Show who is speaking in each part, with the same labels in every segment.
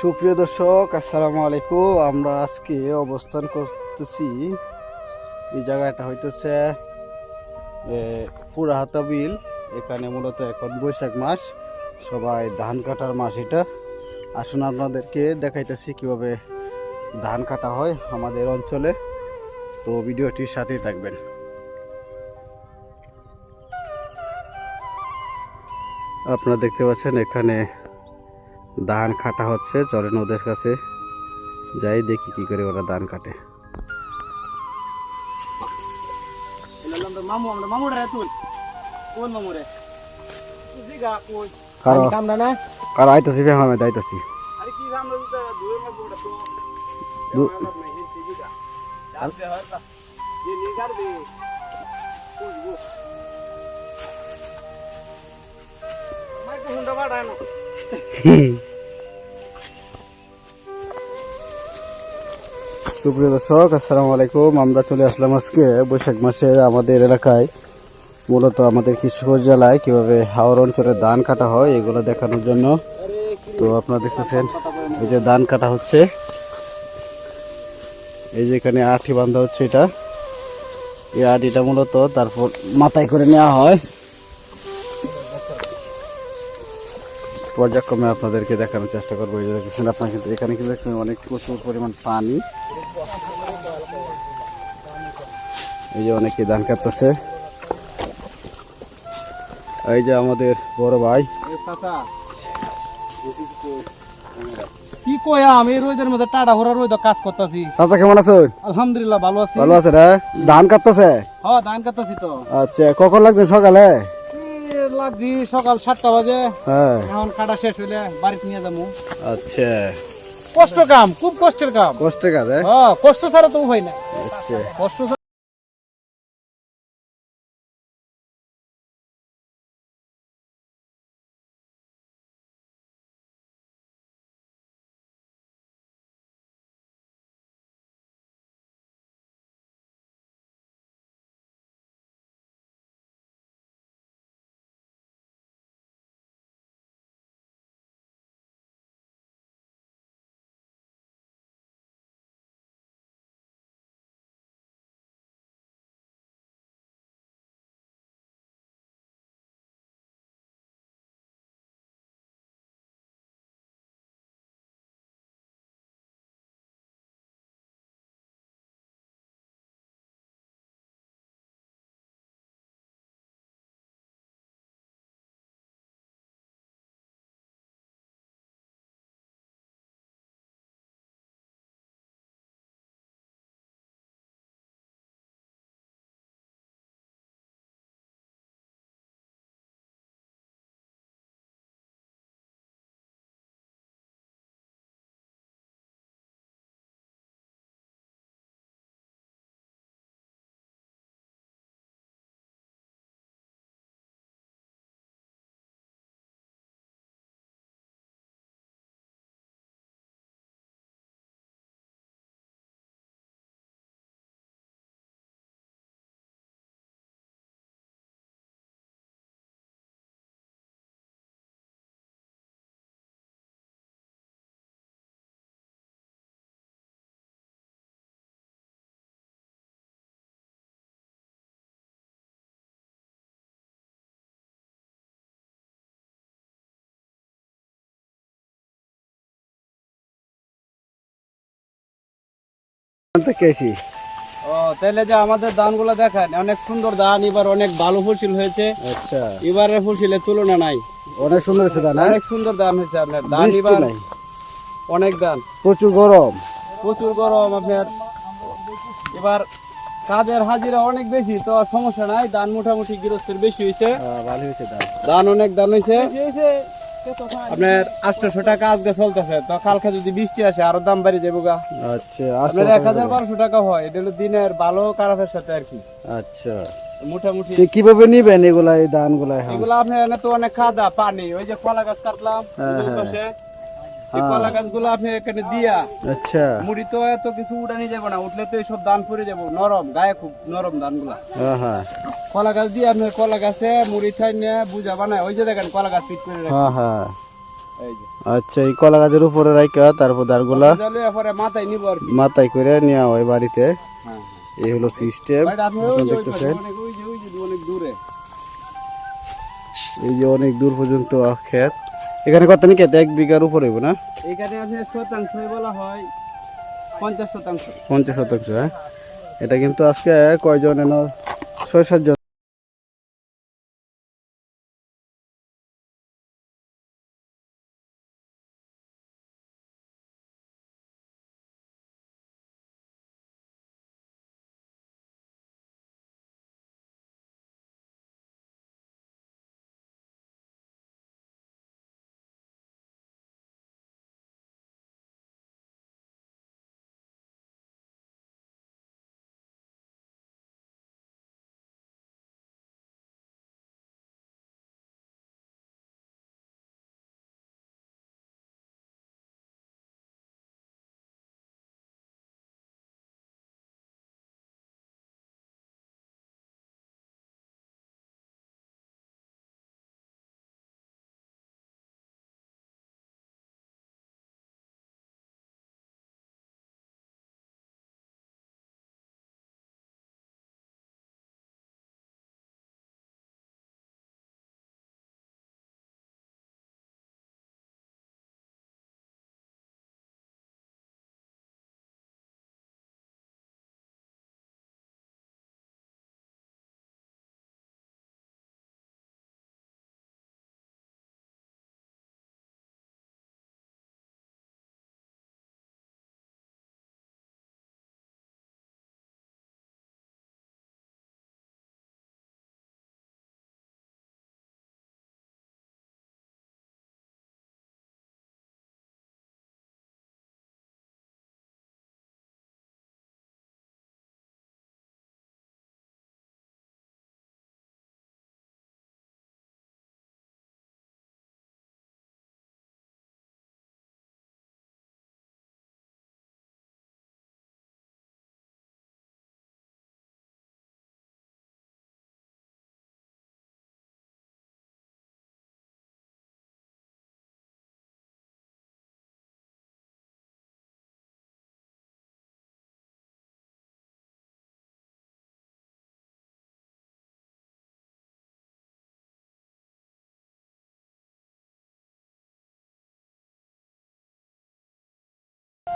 Speaker 1: সুপ্রিয় দর্শক, আসসালামু আলাইকুম। আমরা আজকে অবস্থান করতেছি এই জায়গাটা হইতেছে পুরাহাতা বিল। এখানে মূলত এখন বৈশাখ মাস। সবাই ধান কাটার মাস এটা। আসুন আপনাদেরকে দেখাইতেছি কীভাবে ধান কাটা হয় আমাদের অঞ্চলে। তো ভিডিওটির সাথেই থাকবেন। আপনারা দেখতে পাচ্ছেন এখানে ধান কাটা হচ্ছে চরেন ওদের কাছে যাই দেখি কি করে ওরা ধান কাটে।
Speaker 2: মামু আমরা মামু রে তুই। কোন মামু রে জিগা কই?
Speaker 1: কারও
Speaker 2: কামনা না?
Speaker 1: কারও আইতাছি বে আমি দাইতাছি
Speaker 2: আরে কি কামনা দিতে দুই মাস বড় তো।
Speaker 1: দু-
Speaker 2: আমার মেহিন জিগা জানতে হরতা যে। নিগার দে। বুঝব মাই তো হুন্ডা বাড়ানো
Speaker 1: সুপ্রিয় দর্শক, আসসালামু আলাইকুম। আমরা চলে আসলাম আজকে বৈশাখ মাসে আমাদের এলাকায়। মূলত আমাদের কৃষিগঞ্জ জেলায় কীভাবে হাওড় অঞ্চলে ধান কাটা হয়, এগুলো দেখানোর জন্য। তো আপনারা দেখতেছেন, এই যে ধান কাটা হচ্ছে। এই যে এখানে আঠি বান্ধা হচ্ছে এটা। এই আটিটা মূলত তারপর মাথায় করে নেওয়া হয়। পর্যায়ক্রমে আপনাদেরকে দেখানোর চেষ্টা করব। এই যে দেখতেছেন আপনার কিন্তু এখানে কিন্তু দেখছেন অনেক প্রচুর পরিমাণ পানি। এই যে অনেকে ধান কাটতেছে। এই যে আমাদের বড় ভাই।
Speaker 2: কি কয়া আমি? রোদের মধ্যে টাটা ভরা রোদ কাজ করতেছি।
Speaker 1: চাচা কেমন আছো
Speaker 2: আলহামদুলিল্লাহ ভালো আছি।
Speaker 1: ভালো আছে রে ধান কাটতেছে?
Speaker 2: হ্যাঁ ধান কাটতেছি তো।
Speaker 1: আচ্ছা কখন লাগছে সকালে?
Speaker 2: লাগছি সকাল সাতটা বাজে।
Speaker 1: হ্যাঁ।
Speaker 2: এখন কাটা শেষ হইলে বাড়িতে নিয়ে যাব।
Speaker 1: আচ্ছা।
Speaker 2: কষ্ট কাম খুব কষ্টের কাম।
Speaker 1: কষ্টের কাজ হ্যাঁ?
Speaker 2: হ্যাঁ কষ্ট ছাড়া তো হয় না
Speaker 1: আচ্ছা।
Speaker 2: কষ্ট ও তাহলে যে আমাদের ধানগুলো দেখেন অনেক সুন্দর ধান এবার অনেক ভালো ফসল হয়েছে।
Speaker 1: আচ্ছা।
Speaker 2: এবারের ফসলের তুলনা নাই।
Speaker 1: অনেক সুন্দর হয়েছে ধান হ্যাঁ?
Speaker 2: অনেক সুন্দর ধান হয়েছে আপনার। ধান এবার অনেক ধান।
Speaker 1: প্রচুর গরম।
Speaker 2: প্রচুর গরম আপনার। এবার কাজের হাজিরা অনেক বেশি তো সমস্যা নাই। ধান মোটামুটি গৃহস্থের বেশি হয়েছে।
Speaker 1: আহ, ভালো হয়েছে ধান।
Speaker 2: ধান অনেক ধান হয়েছে। আপনার আটশোশো টাকা আজকে চলতেছে। তো কালকে যদি বৃষ্টি আসে আরও দাম বাড়ি যাব গা।
Speaker 1: আচ্ছা
Speaker 2: আপনার এক হাজার বারোশো টাকা হয় এটা হলো দিনের ভালো খারাপের সাথে আর কি।
Speaker 1: আচ্ছা।
Speaker 2: মোটামুটি
Speaker 1: কীভাবে নিবেন এগুলা এই ধানগুলা গুলা
Speaker 2: এগুলা আপনার এনে তো অনেক খাদা পানি ওই যে কলা গাছ কাটলাম
Speaker 1: হ্যাঁ,
Speaker 2: এই কলা গাছগুলো আপনি এখানে দিয়া
Speaker 1: আচ্ছা।
Speaker 2: মুড়ি তো এত কিছু উড়ানি যাবে না উঠলে তো এইসব ধান পরে যাব নরম গায়ে খুব নরম ধানগুলা
Speaker 1: হ্যাঁ হ্যাঁ
Speaker 2: কলা গাছ দিয়ে আপনি কলা গাছে মুড়ি ঠাই নিয়ে বুঝা বানায় ওই যে দেখেন কলা গাছ পিট করে
Speaker 1: হ্যাঁ হ্যাঁ আচ্ছা এই কলা গাছের উপরে রাইকা তারপর
Speaker 2: পরে মাথায় নিব
Speaker 1: মাথায় করে নেওয়া হয় বাড়িতে।
Speaker 2: হ্যাঁ
Speaker 1: এই হলো সিস্টেম দেখতেছেন। এই যে অনেক দূর পর্যন্ত ক্ষেত। এখানে কত নাকি? এক বিঘার উপরে হইব না?
Speaker 2: এখানে আপনি শতাংশ বলা হয় পঞ্চাশ শতাংশ।
Speaker 1: পঞ্চাশ শতাংশ হ্যাঁ? এটা কিন্তু আজকে কয়জন এন ছয় সাতজন।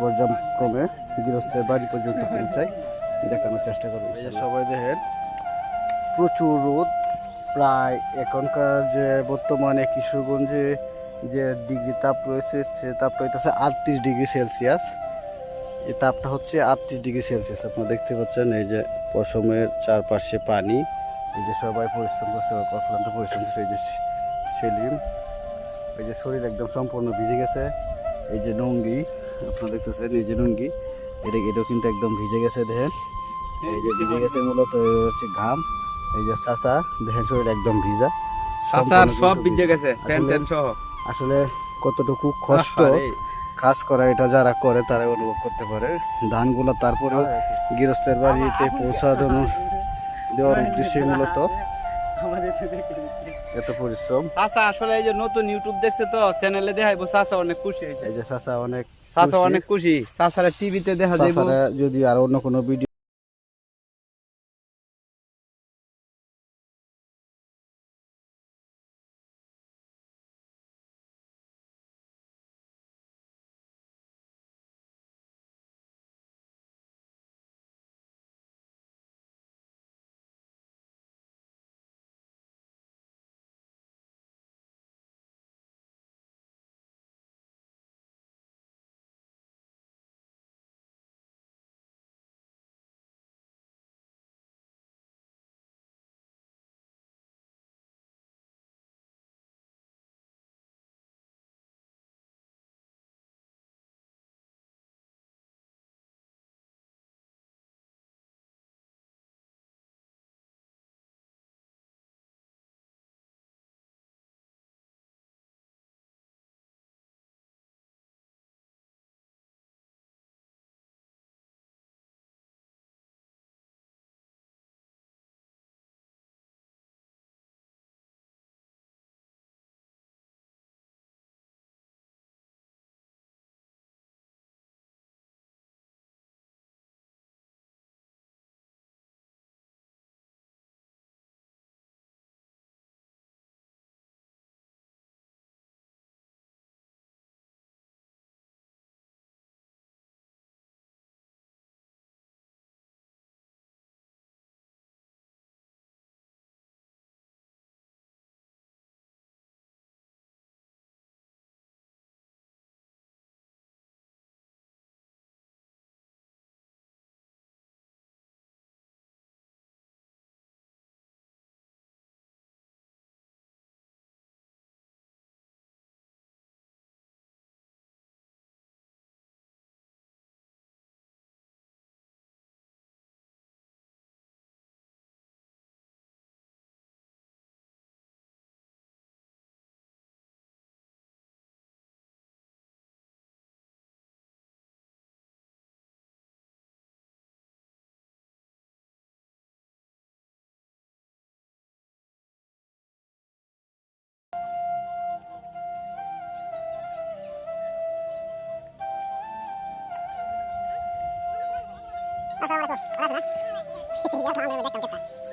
Speaker 1: পর্যায়ক্রমে গৃহস্থের বাড়ি পর্যন্ত পৌঁছায় দেখানোর চেষ্টা করব যে সবাই দেখেন প্রচুর রোদ। প্রায় এখনকার যে বর্তমানে কিশোরগঞ্জে যে ডিগ্রি তাপ রয়েছে সে তাপটা হইতেছে আটত্রিশ ডিগ্রি সেলসিয়াস। এই তাপটা হচ্ছে আটত্রিশ ডিগ্রি সেলসিয়াস। আপনারা দেখতে পাচ্ছেন এই যে পশমের চারপাশে পানি। এই যে সবাই পরিশ্রম করছে অক্লান্ত পরিশ্রম করছে এই যে সেলিম। এই যে শরীর একদম সম্পূর্ণ ভিজে গেছে। এই যে নঙ্গি আপনারা দেখতেছেন এই যে এটা এটাও কিন্তু একদম ভিজে গেছে দেখেন। এই যে ভিজে গেছে মূলত হচ্ছে ঘাম। এই যে চাষা দেখেন শরীর একদম ভিজা।
Speaker 2: সাসার সব ভিজে গেছে
Speaker 1: আসলে-
Speaker 2: ট্যান সহ।
Speaker 1: আসলে কতটুকু কষ্ট কাজ করা এটা যারা করে তারা অনুভব করতে পারে। ধানগুলো তারপরেও গৃহস্থের বাড়িতে পৌঁছানো দেওয়ার উদ্দেশ্যে মূলত এত পরিশ্রম।
Speaker 2: চাচা আসলে এই যে নতুন ইউটিউব দেখছে তো চ্যানেলে দেখাইবো চাচা অনেক খুশি হয়েছে।
Speaker 1: এই যে চাষা অনেক
Speaker 2: চাচা অনেক খুশি। চাচারা টিভিতে দেখা
Speaker 1: যায় যদি আর অন্য কোনো ভিডিও
Speaker 3: আসসালামু আলাইকুম ভালো আছেন না দেখতাম